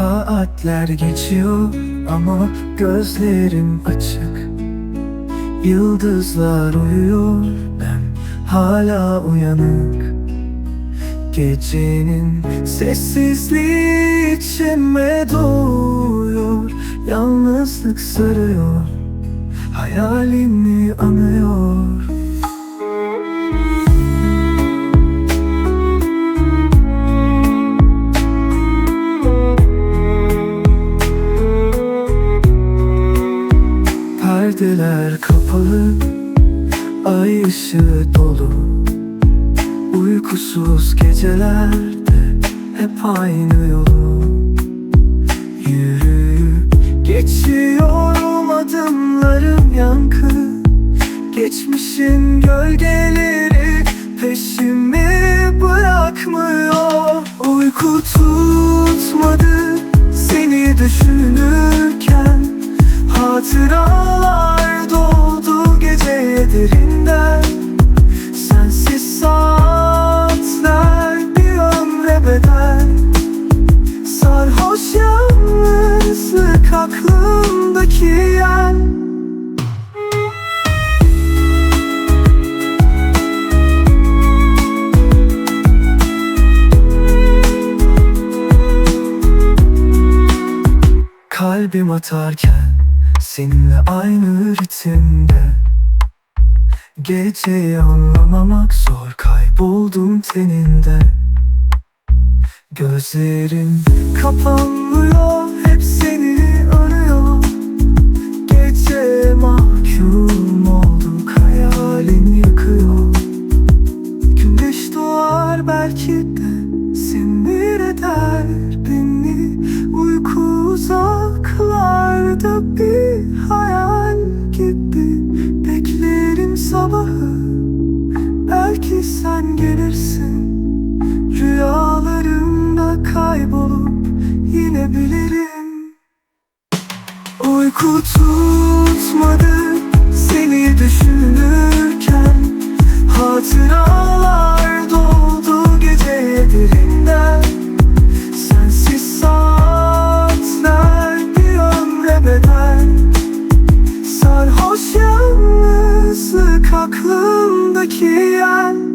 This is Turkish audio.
Saatler geçiyor ama gözlerim açık. Yıldızlar uyuyor ben hala uyanık. Gecenin sessizliği içime doğuyor Yalnızlık sarıyor Hayalini anıyor Perdeler kapalı Ay ışığı dolu. Uykusuz gecelerde Hep aynı yolu. Yürüyüp geçiyorum adımlarım yankı. Geçmişin gölgeleri peşimi bırakmıyor. Uyku tutmadı seni düşünürken doldu gece derinden Sensiz saatler bir ömre bedel. Sarhoş yalnızlık aklımdaki yer. Kalbim atarken seninle aynı ritimde Geceyi anlamamak zor kayboldum teninde Gözlerim kapanmıyor hep seni arıyor. Gece mahkum olduk hayalin yıkıyor Güneş doğar belki de sen gelirsin. Rüyalarımda kaybolup yine bilirim. Uyku tutmadı seni düşünürken. Hatıralar doldu gece derinden Sensiz saatler bir ömre bedel. Sarhoş yalnızlık aklımdaki yer